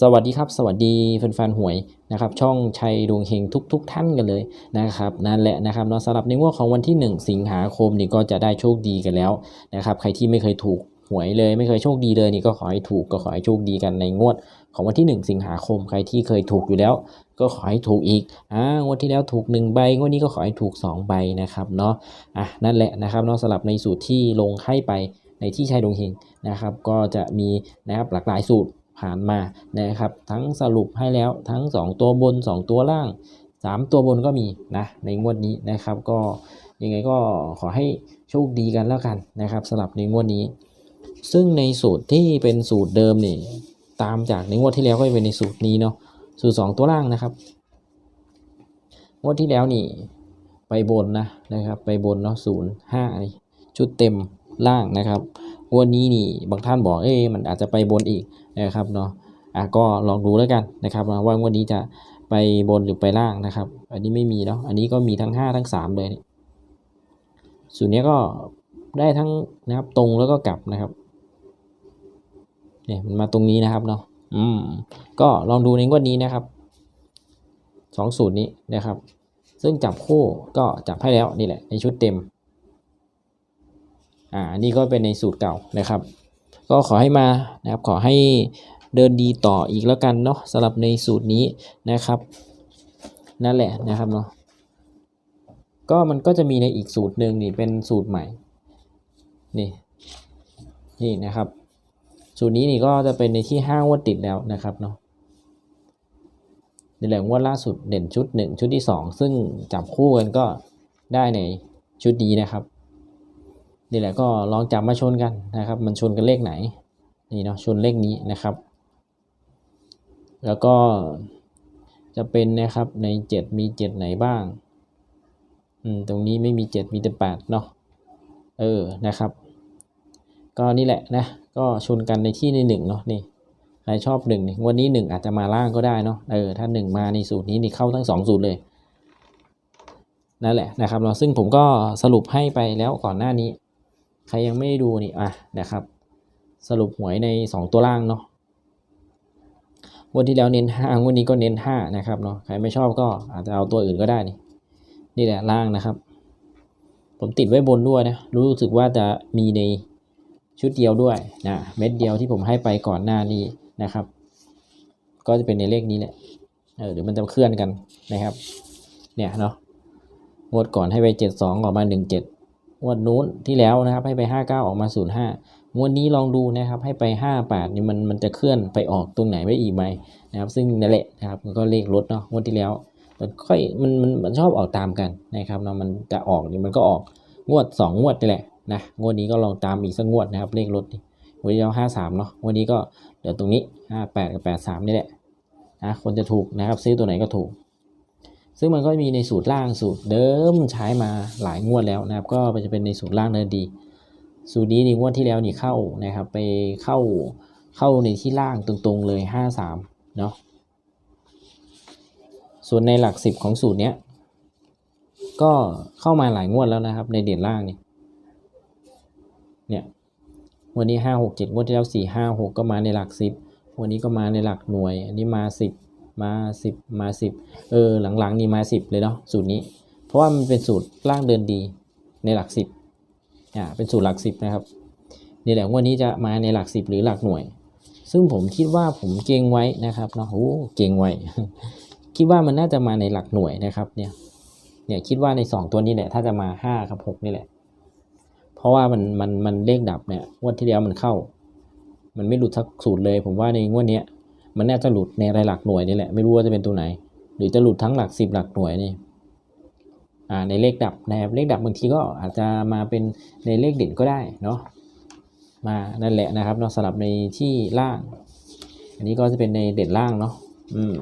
สวัสดีครับ สวัสดีแฟนๆหวยนะครับ ช่องชัยดวงเฮงทุกๆทท่านกันเลยนะครับนั่นแหละนะครับเนาะสำหรับในงวดของวันที่ 1 สิงหาคมนี่ก็จะได้โชคดีกันแล้วนะครับ ใครที่ไม่เคยถูกหวยเลยไม่เคยโชคดีเลยนี่ก็ขอให้ถูกก็ขอให้โชคดีกันในงวด ของวันที่ 1 สิงหาคม ใครที่เคยถูกอยู่แล้ว ก็ขอให้ถูกอีกอ่างวดที่แล้วถูก 1 ใบงวดนี้ก็ขอให้ถูก 2 ใบนะครับเนาะอะนั่นแหละนะครับเนาะสำหรับในสูตรที่ลงให้ไปในที่ชัยดวงเฮงนะครับ ก็จะมีนะครับหลากหลายสูตร ผ่านมานะครับ ทั้งสรุปให้แล้วทั้ง 2 ตัวบน 2 ตัวล่าง 3 ตัวบนก็มีนะในงวดนี้นะครับ ก็ยังไงก็ขอให้โชคดีกันแล้วกันนะครับสำหรับในงวดนี้ ซึ่งในสูตรที่เป็นสูตรเดิมนี่ตามจากในงวดที่แล้วก็เป็นในสูตรนี้เนาะสูตร 2 ตัวล่างนะครับงวดที่แล้วนี่ไปบนนะนะครับ ไปบนเนาะศูนย์ห้าชุดเต็มล่างนะครับ งวดนี้นี่บางท่านบอกเอ๊ะมันอาจจะไปบนอีกนะครับเนาะอะก็ลองดูแล้วกันนะครับว่างวันนี้จะไปบนหรือไปล่างนะครับ อันนี้ไม่มีเนาะอันนี้ก็มีทั้ง 5 ทั้ง 3 เลยส่วนนี้ก็ได้ทั้งนะครับตรงแล้วก็กลับนะครับเนี่ยมันมาตรงนี้นะครับเนาะอืมก็ลองดูในงวดนี้นะครับสองสูตรนี้นะครับ ซึ่งจับคู่ก็จับให้แล้วนี่แหละในชุดเต็ม อ่านี่ก็เป็นในสูตรเก่านะครับ ก็ขอให้มานะครับขอให้เดินดีต่ออีกแล้วกันเนาะสำหรับในสูตรนี้นะครับ นั่นแหละนะครับเนาะก็มันก็จะมีในอีกสูตรหนึ่งนี่เป็นสูตรใหม่นี่นี่นะครับ สูตรนี้นี่ก็จะเป็นในที่ห้างวดติดแล้วนะครับเนาะในแหล่งวดล่าสุดเด่นชุด 1 ชุดที่ 2 ซึ่งจับคู่กันก็ได้ในชุดนี้นะครับ นี่แหละก็ลองจับมาชนกันนะครับ มันชนกันเลขไหนนี่เนาะชนเลขนี้นะครับ แล้วก็จะเป็นนะครับใน 7 มี 7 ไหนบ้างอืมตรงนี้ไม่มี 7 มีแต่8เนาะเออนะครับ ก็นี่แหละนะก็ชนกันในที่ในหนึ่งเนาะนี่ใครชอบหนึ่งนี่วันนี้หนึ่งอาจจะมาล่างก็ได้เนาะเออถ้าหนึ่งมาในสูตรนี้นี่เข้าทั้งสองสูตรเลยนั่นแหละนะครับเราซึ่งผมก็สรุปให้ไปแล้วก่อนหน้านี้ ครยังไม่ด้ดูนี่อะนะครับ สรุปหวยใน 2 ตัวล่างเนาะวันที่แล้วเน้นห้างวันนี้ก็เน้นห้านะครับเนาะใครไม่ชอบก็อาจจะเอาตัวอื่นก็ได้นี่นี่แหละล่างนะครับ ผมติดไว้บนด้วยนะรู้สึกว่าจะมีในชุดเดียวด้วยนะเม็ดเดียวที่ผมให้ไปก่อนหน้านี้นะครับ ก็จะเป็นในเลขนี้แหละเออเดี๋ยวมันจะเคลื่อนกันนะครับ เนี่ยเนาะงวดก่อนให้ไปเจ็ดสองออกมาหนึ่งเจ็ด งวดนู้นที่แล้วนะครับให้ไป 59 ออกมา 05งวดนี้ลองดูนะครับให้ไป 58นี่มันมันจะเคลื่อนไปออกตรงไหนไม่อีกไหมนะครับซึ่งนั่นแหละนะครับมันก็เลขลดเนาะงวดที่แล้วมันค่อยมันมันมันชอบออกตามกันนะครับเนาะมันจะออกนี่มันก็ออกงวด 2 งวดนี่แหละนะงวดนี้ก็ลองตามอีกสักงวดนะครับเลขลดนี่งวดที่แล้ว53เนาะงวดนี้ก็เดี๋ยวตรงนี้ 58 กับ 83 นี่แหละนะคนจะถูกนะครับซื้อตัวไหนก็ถูก ซึ่งมันก็มีในสูตรล่างสูตรเดิมใช้มาหลายงวดแล้วนะครับ ก็จะเป็นในสูตรล่างเดินดี สูตรนี้ในงวดที่แล้วนี่เข้านะครับ ไปเข้าเข้าในที่ล่างตรงๆเลยห้าสามเนาะส่วนในหลักสิบของสูตรเนี้ยก็เข้ามาหลายงวดแล้วนะครับ ในเด่นล่างนี่เนี่ยวันนี้ห้าหกเจ็ดงวดที่แล้วสี่ห้าหกก็มาในหลักสิบวันนี้ก็มาในหลักหน่วย อันนี้มาสิบ มาสิบมาสิบเออ หลังๆนี่มาสิบเลยเนาะสูตรนี้ เพราะว่ามันเป็นสูตรล่างเดินดีในหลักสิบอ่าเป็นสูตรหลักสิบนะครับนี่แหละวันนี้จะมาในหลักสิบหรือหลักหน่วย ซึ่งผมคิดว่าผมเก่งไว้นะครับเนาะโอ้เก่งไว้ คิดว่ามันน่าจะมาในหลักหน่วยนะครับเนี่ยเนี่ยคิดว่าในสองตัวนี้แหละถ้าจะมาห้ากับหกนี่แหละ เพราะว่ามันมันมันเลขดับเนี่ยงวดที่แล้วมันเข้า มันไม่หลุดสักสูตรเลย ผมว่าในงวดเนี้ย มันน่าจะหลุดในรายหลักหน่วยนี่แหละ ไม่รู้ว่าจะเป็นตัวไหน หรือจะหลุดทั้งหลักสิบหลักหน่วยนี่อ่าในเลขดับนะครับเลขดับบางทีก็อาจจะมาเป็นในเลขเด่นก็ได้เนาะมานั่นแหละนะครับเนาะสลับในที่ล่าง อันนี้ก็จะเป็นในเด่นล่างเนาะอืม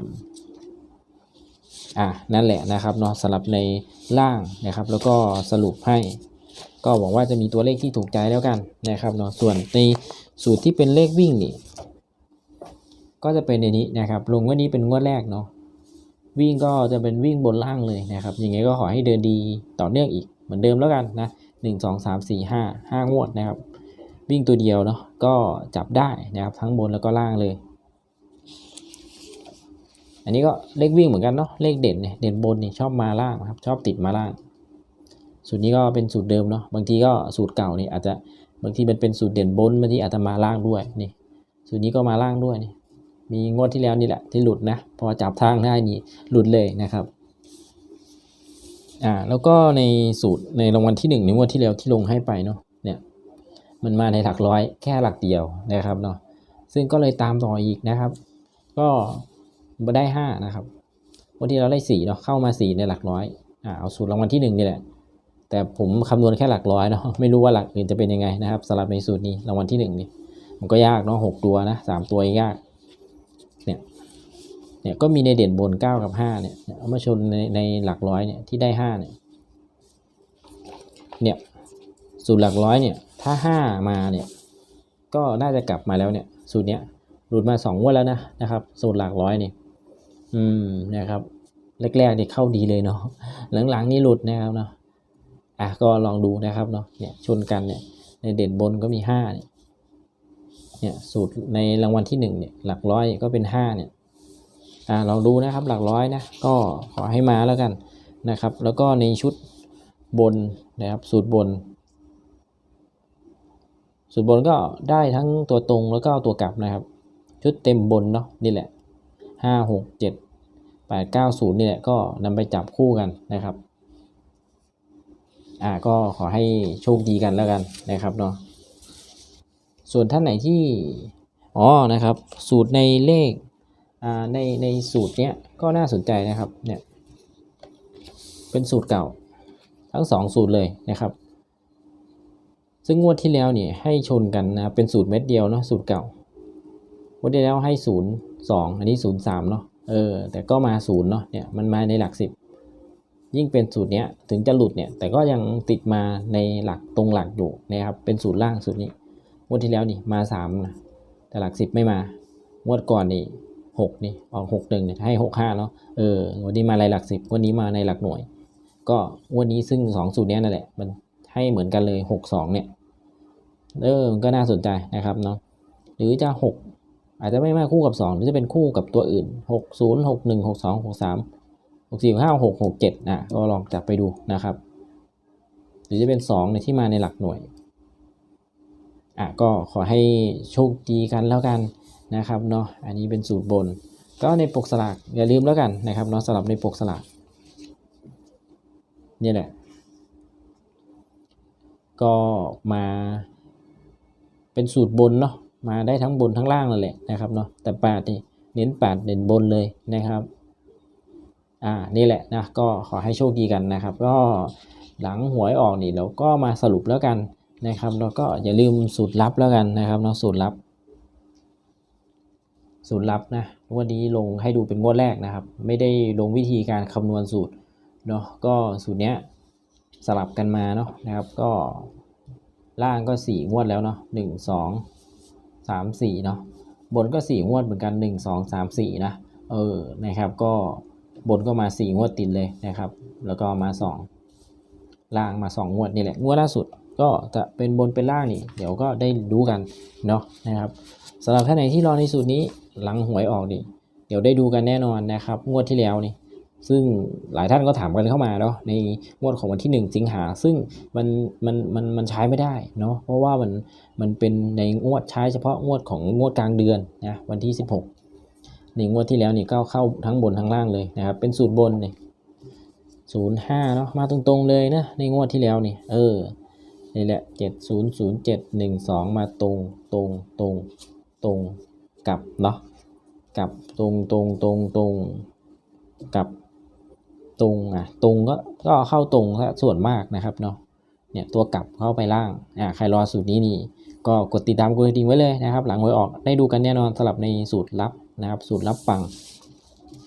อ่านั่นแหละนะครับเนาะสลับในล่างนะครับ แล้วก็สรุปให้ ก็หวังว่าจะมีตัวเลขที่ถูกใจแล้วกันนะครับเนาะส่วนในสูตรที่เป็นเลขวิ่งนี่ ก็จะเป็นในนี้นะครับลงว่านี้เป็นงวดแรกเนาะวิ่งก็จะเป็นวิ่งบนล่างเลยนะครับยังไงก็ขอให้เดินดีต่อเนื่องอีกเหมือนเดิมแล้วกันนะหนึ่งสองสามสี่ห้าห้างวดนะครับ วิ่งตัวเดียวเนาะก็จับได้นะครับทั้งบนแล้วก็ล่างเลย อันนี้ก็เลขวิ่งเหมือนกันเนาะเลขเด่นเนี่ยเด่นบนนี่ชอบมาล่างนะครับชอบติดมาล่างสูตรนี้ก็เป็นสูตรเดิมเนาะบางทีก็สูตรเก่านี่อาจจะบางทีมันเป็นสูตรเด่นบนบางทีอาจจะมาล่างด้วยนี่สูตรนี้ก็มาล่างด้วยนี่ มีงวดที่แล้วนี่แหละที่หลุดนะ พอจับทางได้นี่หลุดเลยนะครับอ่าแล้วก็ในสูตรในรางวัลที่หนึ่งในงวดที่แล้วที่ลงให้ไปเนาะเนี่ยมันมาในหลักร้อยแค่หลักเดียวนะครับเนาะซึ่งก็เลยตามต่ออีกนะครับ ก็มาได้ห้านะครับวันที่เราได้สี่เนาะเข้ามาสี่ในหลักร้อยอ่าเอาสูตรรางวัลที่หนึ่งนี่แหละแต่ผมคำนวณแค่หลักร้อยเนาะไม่รู้ว่าหลักอื่นจะเป็นยังไงนะครับสำหรับในสูตรนี้รางวัลที่หนึ่งนี่มันก็ยากเนาะหกตัวนะสามตัวยังยาก เนี่ยก็มีในเด่นบนเก้ากับห้าเนี่ยเอามาชนในในหลักร้อยเนี่ยที่ได้ห้าเนี่ยเนี่ยสูตรหลักร้อยเนี่ยถ้าห้ามาเนี่ยก็น่าจะกลับมาแล้วเนี่ยสูตรเนี้ยหลุดมาสองงวดแล้วนะนะครับสูตรหลักร้อยนี่อืมนะครับแรกๆนี่เข้าดีเลยเนาะหลังๆนี่หลุดนะครับเนาะอะก็ลองดูนะครับเนาะเนี่ยชนกันเนี่ยในเด่นบนก็มีห้าเนี่ยเนี่ยสูตรในรางวัลที่หนึ่งเนี่ยหลักร้อยก็เป็นห้าเนี่ย อ่าลองดูนะครับหลักร้อยนะก็ขอให้มาแล้วกันนะครับ แล้วก็ในชุดบนนะครับสูตรบน สูตรบนก็ได้ทั้งตัวตรงแล้วก็ตัวกลับนะครับ ชุดเต็มบนเนาะนี่แหละห้าหกเจ็ดแปดเก้าศูนย์นี่แหละก็นำไปจับคู่กันนะครับอ่าก็ขอให้โชคดีกันแล้วกันนะครับเนาะส่วนท่านไหนที่อ๋อนะครับ สูตรในเลข ในในสูตรเนี้ยก็น่าสนใจนะครับเนี่ยเป็นสูตรเก่า ทั้งสองสูตรเลยนะครับ ซึ่งงวดที่แล้วเนี่ยให้ชนกันนะเป็นสูตรเม็ดเดียวเนาะสูตรเก่างวดที่แล้วให้ศูนย์สองอันนี้ศูนย์สามเนาะเออแต่ก็มาศูนย์เนาะเนี่ยมันมาในหลักสิบยิ่งเป็นสูตรเนี้ยถึงจะหลุดเนี่ยแต่ก็ยังติดมาในหลักตรงหลักอยู่นะครับเป็นสูตรล่างสูตรนี้งวดที่แล้วนี่มาสามนะแต่หลักสิบไม่มางวดก่อนนี่ หกนี่ออกหกหนึ่งเนี่ยให้หกห้าเนาะเออวันนี้มาในหลักสิบวันนี้มาในหลักหน่วย ก็วันนี้ซึ่งสองสูตรเนี้ยนั่นแหละ มันให้เหมือนกันเลยหกสองเนี่ยเออมันก็น่าสนใจนะครับเนาะหรือจะหกอาจจะไม่มาคู่กับสองหรือจะเป็นคู่กับตัวอื่นหกศูนย์หกหนึ่งหกสองหกสามหกสี่ห้าหกหกเจ็ดอะก็ลองจับไปดูนะครับ หรือจะเป็นสองในที่มาในหลักหน่วยอะก็ขอให้โชคดีกันแล้วกัน นะครับเนาะอันนี้เป็นสูตรบน ก็ในปกสลากอย่าลืมแล้วกันนะครับเนาะสำหรับในปกสลากนี่แหละ ก็มาเป็นสูตรบนเนาะมาได้ทั้งบนทั้งล่างนั่นแหละนะครับเนาะแต่แปดนี่เน้นแปดเด่นบนเลยนะครับอ่านี่แหละนะก็ขอให้โชคดีกันนะครับ ก็หลังหวยออกนี่เราก็มาสรุปแล้วกันนะครับแล้วก็อย่าลืมสูตรลับแล้วกันนะครับเนาะสูตรลับ สูตรลับนะวันนี้ลงให้ดูเป็นงวดแรกนะครับ ไม่ได้ลงวิธีการคำนวณสูตรเนาะก็สูตรเนี้ยสลับกันมาเนาะนะครับก็ล่างก็สี่งวดแล้วเนาะหนึ่งสองสามสี่เนาะบนก็สี่งวดเหมือนกันหนึ่งสองสามสี่นะเออนะครับก็บนก็มาสี่งวดติดเลยนะครับ แล้วก็มาสองล่างมาสองงวดนี่แหละงวดล่าสุดก็จะเป็นบนเป็นล่างนี่ เดี๋ยวก็ได้รู้กันเนาะนะครับสำหรับท่านไหนที่รอในสูตรนี้ หลังหวยออกนี่เดี๋ยวได้ดูกันแน่นอนนะครับ งวดที่แล้วนี่ ซึ่งหลายท่านก็ถามกันเข้ามาเนาะในงวดของวันที่ 1 สิงหา ซึ่งมันมันมันมันใช้ไม่ได้เนาะเพราะว่ามันมันเป็นในงวดใช้เฉพาะงวดของงวดกลางเดือนนะวันที่ 16ในงวดที่แล้วนี่ก็เข้าทั้งบนทั้งล่างเลยนะครับเป็นสูตรบนนี่ศูนย์ห้าเนาะมาตรงๆเลยนะในงวดที่แล้วนี่เออนี่แหละเจ็ดศูนย์ศูนย์เจ็ดหนึ่งสองมาตรงตรงตรงตรง กลับเนาะกลับตรงตรงตรงตรงกลับตรงอะตรงก็ก็เข้าตรงซะส่วนมากนะครับเนาะเนี่ยตัวกลับเข้าไปล่างอ่าใครรอสูตรนี้นี่ก็กดติดตามกดดิ่งไว้เลยนะครับ หลังหวยออกได้ดูกันแน่นอนสำหรับในสูตรลับนะครับ สูตรลับปัง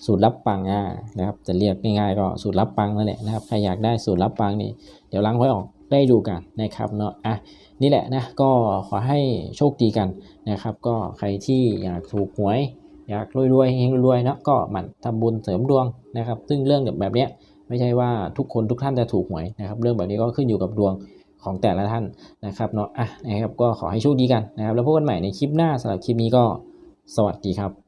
สูตรลับปังอ่านะครับจะเรียกง่ายๆก็สูตรลับปังนั่นแหละนะครับใครอยากได้สูตรลับปังนี่เดี๋ยวหลังหวยออก ได้ดูกันนะครับเนาะอะนี่แหละนะก็ขอให้โชคดีกันนะครับ ก็ใครที่อยากถูกหวย อยากรวยๆเฮงรวยๆนะก็หมั่นทำบุญเสริมดวงนะครับ ซึ่งเรื่องแบบเนี้ยไม่ใช่ว่าทุกคนทุกท่านจะถูกหวยนะครับ เรื่องแบบนี้ก็ขึ้นอยู่กับดวงของแต่ละท่านนะครับเนาะอะนะครับก็ขอให้โชคดีกันนะครับ แล้วพบกันใหม่ในคลิปหน้าสำหรับคลิปนี้ก็สวัสดีครับ